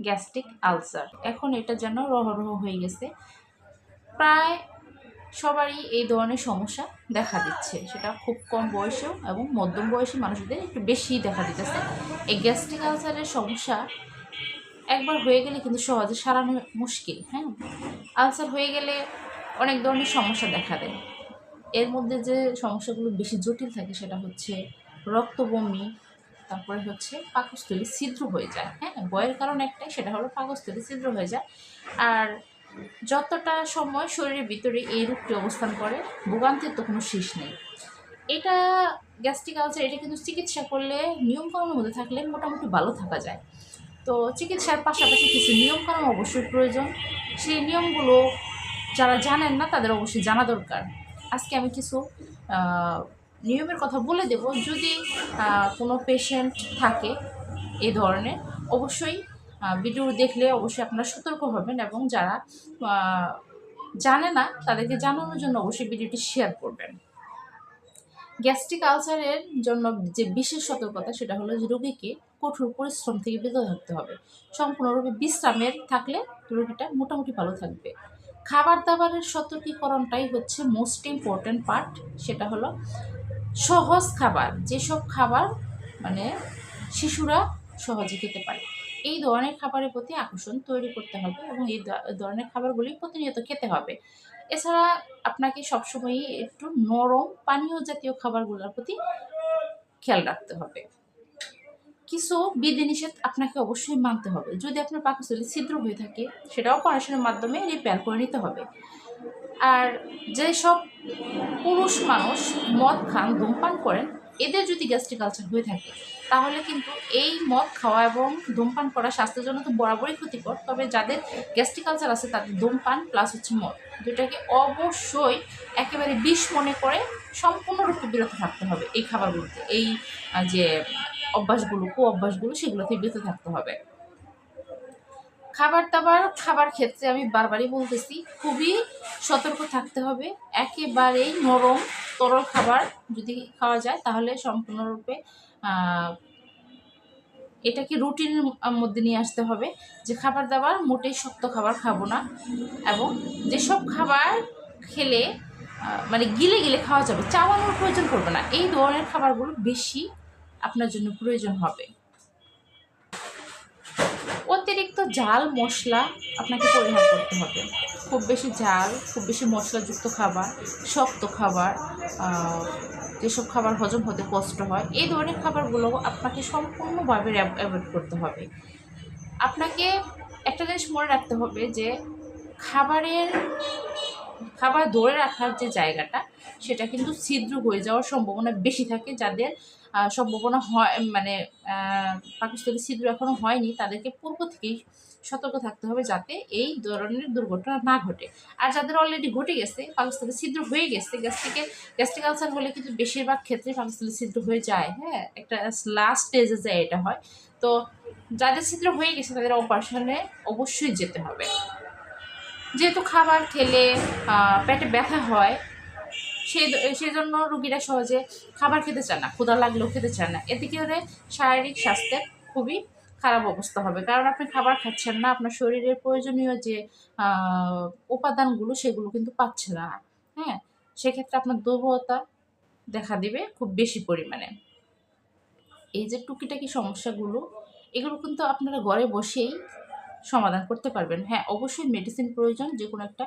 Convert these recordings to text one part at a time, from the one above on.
Gastric ulcer. এখন এটা যেন রহরহ হয়ে গেছে। প্রায় সবারই এই ধরনের সমস্যা দেখা দিচ্ছে। সেটা খুব কম বয়সেও এবং মধ্যম বয়সী মানুষদের একটু বেশি দেখা দিতেছে। এই গ্যাস্ট্রিক আলসারের সমস্যা একবার হয়ে গেলে কিন্তু সহজে সারানো মুশকিল হ্যাঁ? আলসার হয়ে গেলে অনেক ধরনের সমস্যা দেখা দেয়। এর মধ্যে যে সমস্যাগুলো বেশি জটিল থাকে সেটা হচ্ছে রক্ত বমি তারপরে হচ্ছে পাকস্থলী ছিদ্র হয়ে যায় হ্যাঁ? বয়ের কারণ একটাই, সেটা হলো পাকস্থলী ছিদ্র হয়ে যায়। আর যতটা সময় শরীরের ভিতরে এই রোগটি অবস্থান করে, ভোগান্তির তো কোনো শেষ নেই। এটা গ্যাস্ট্রিক আলসার এটা কিন্তু চিকিৎসা করলে, নিয়মকানুনের মধ্যে থাকলে মোটামুটি ভালো থাকা যায়। তো চিকিৎসার পাশাপাশি কিছু নিয়মকানুন অবশ্যই প্রয়োজন। সেই নিয়মগুলো যারা জানেন না, তাদের অবশ্যই জানা দরকার। আজকে আমি কিছু নিয়মের কথা বলে দেব, যদি কোনো পেশেন্ট থাকে এই ধরনের, অবশ্যই ভিডিও দেখলে অবশ্যই আপনারা সতর্ক হবেন এবং যারা জানে না তাদেরকে জানানোর জন্য অবশ্যই ভিডিওটি শেয়ার করবেন। গ্যাস্ট্রিক আলসারের জন্য যে বিশেষ সতর্কতা সেটা হলো যে রোগীকে কঠোর পরিশ্রম থেকে বিরত থাকতে হবে। সম্পূর্ণরূপে বিশ্রামের থাকলে রোগীটা মোটামুটি ভালো থাকবে। খাবার দাবারের সতর্কীকরণটাই হচ্ছে মোস্ট ইম্পর্ট্যান্ট পার্ট সেটা হলো সহজ খাবার, যেসব খাবার মানে শিশুরা সহজে খেতে পারে। এই ধরনের খাবারের প্রতি আকর্ষণ তৈরি করতে হবে এবং এই ধরনের খাবারগুলি প্রতিনিয়ত খেতে হবে। এছাড়া আপনাকে সবসময়ই একটু নরম পানীয় জাতীয় খাবারগুলোর প্রতি খেয়াল রাখতে হবে। কিছু বিধিনিষেধ আপনাকে অবশ্যই মানতে হবে। যদি আপনার পাকস্থলী ছিদ্র হয়ে থাকে সেটা অপারেশনের মাধ্যমে রিপেয়ার করে নিতে হবে। আর যেসব পুরুষ মানুষ মদ খান, ধূমপান করেন, এদের যদি গ্যাস্ট্রিক আলসার হয়ে থাকে, তাহলে কিন্তু এই মদ খাওয়া এবং ধূমপান করা স্বাস্থ্যের জন্য তো বরাবরই ক্ষতিকর। তবে যাদের গ্যাস্ট্রিক আলসার আছে, তাদের ধূমপান প্লাস হচ্ছে মদ। দুটাকে অবশ্যই একেবারে বিষ মনে করে সম্পূর্ণরূপে বিরত থাকতে হবে এই খাবারগুলোতে। এই যে অভ্যাসগুলো কু অভ্যাসগুলো সেগুলো থেকে বিরত থাকতে হবে। খাবার দাবার খাবার ক্ষেত্রে আমি বারবারই বলতেছি, খুবই সতর্ক থাকতে হবে। একেবারেই নরম, তরল খাবার যদি খাওয়া যায়, তাহলে সম্পূর্ণরূপে এটাকে রুটিনের মধ্যে নিয়ে আসতে হবে যে খাবার দাবার মোটেই শক্ত খাবার খাব না এবং যেসব খাবার খেলে মানে গিলে গিলে খাওয়া যাবে, চাওয়ানোর প্রয়োজন পড়বে না। এই ধরনের খাবারগুলো বেশি আপনার জন্য প্রয়োজন হবে। অতিরিক্ত ঝাল মশলা আপনাকে পরিহার করতে হবে। খুব বেশি ঝাল খুব বেশি মশলাযুক্ত খাবার, শক্ত খাবার যেসব খাবার হজম হতে কষ্ট হয়, এই ধরনের খাবারগুলো আপনাকে সম্পূর্ণভাবে অ্যাভয়েড করতে হবে। আপনাকে একটা জিনিস মনে রাখতে হবে যে, খাবারের, খাবার ধরে রাখার যে জায়গাটা সেটা কিন্তু ছিদ্র হয়ে যাওয়ার সম্ভাবনা বেশি থাকে। যাদের সম্ভাবনা হয় মানে পাকস্থলী ছিদ্র এখনও হয়নি, তাদেরকে পূর্ব থেকেই সতর্ক থাকতে হবে যাতে এই ধরনের দুর্ঘটনা না ঘটে। আর যাদের অলরেডি ঘটে গেছে, পাকস্থলী ছিদ্র হয়ে গেছে গ্যাস্ট্রিকে গ্যাস্ট্রিক আলসার হলে কিন্তু বেশিরভাগ ক্ষেত্রে পাকস্থলী ছিদ্র হয়ে যায় হ্যাঁ? একটা লাস্ট স্টেজে যায় এটা হয়। তো যাদের ছিদ্র হয়ে গেছে, তাদের অপারেশনে অবশ্যই যেতে হবে। যেহেতু খাবার খেলে পেটে ব্যথা হয় সেই জন্য রুগীরা সহজে খাবার খেতে চায় না, ক্ষুধা লাগলেও খেতে চায় না। এতে কি করে শারীরিক স্বাস্থ্যের খুবই খারাপ অবস্থা হবে। কারণ আপনি খাবার খাচ্ছেন না, আপনার শরীরের প্রয়োজনীয় যে উপাদানগুলো সেগুলো কিন্তু পাচ্ছে না। হ্যাঁ সেক্ষেত্রে আপনার দুর্বলতা দেখা দিবে খুব বেশি পরিমাণে। এই যে টুকিটাকি সমস্যাগুলো, এগুলো কিন্তু আপনারা ঘরে বসেই সমাধান করতে পারবেন। হ্যাঁ অবশ্যই মেডিসিন প্রয়োজন যে কোনো একটা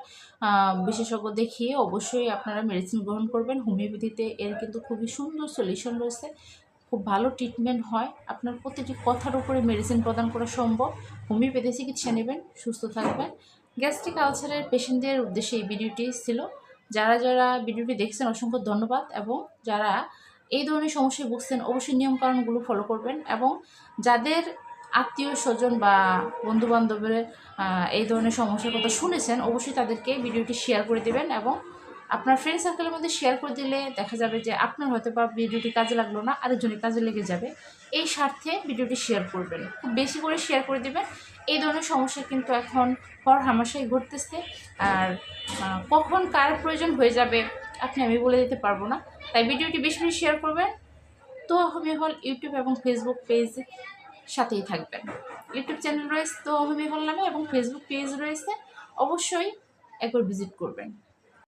বিশেষজ্ঞ দেখিয়ে অবশ্যই আপনারা মেডিসিন গ্রহণ করবেন। হোমিওপ্যাথিতে এর কিন্তু খুবই সুন্দর সলিউশন রয়েছে। খুব ভালো ট্রিটমেন্ট হয়। আপনার প্রতিটি কথার উপরে মেডিসিন প্রদান করা সম্ভব। হোমিওপ্যাথি চিকিৎসা নেবেন, সুস্থ থাকবেন। গ্যাস্ট্রিক আলসারের পেশেন্টদের উদ্দেশ্যে এই ভিডিওটি ছিল। যারা যারা ভিডিওটি দেখছেন, অসংখ্য ধন্যবাদ এবং যারা এই ধরনের সমস্যায় ভুগছেন, অবশ্যই নিয়মকানুনগুলো ফলো করবেন এবং যাদের আত্মীয় স্বজন বা বন্ধু বান্ধবের এই ধরনের সমস্যার কথা শুনেছেন, অবশ্যই তাদেরকে ভিডিওটি শেয়ার করে দেবেন এবং আপনার ফ্রেন্ড সার্কেলের মধ্যে শেয়ার করে দিলে দেখা যাবে যে আপনার হয়তো বা ভিডিওটি কাজে লাগল না, আরেকজনের কাজে লেগে যাবে। এই স্বার্থে ভিডিওটি শেয়ার করবেন। খুব বেশি করে শেয়ার করে দেবেন। এই ধরনের সমস্যা কিন্তু এখন হর হামাশাই ঘটতেছে। আর কখন কার প্রয়োজন হয়ে যাবে আপনি আমি বলে দিতে পারব না। তাই ভিডিওটি বেশি বেশি শেয়ার করবেন। তো আমি হল ইউটিউব এবং ফেসবুক পেজ সাথেই থাকবেন। ইউটিউব চ্যানেল রয়েছে তো হাবিবুল নামে এবং ফেসবুক পেজ রয়েছে, অবশ্যই একবার ভিজিট করবেন।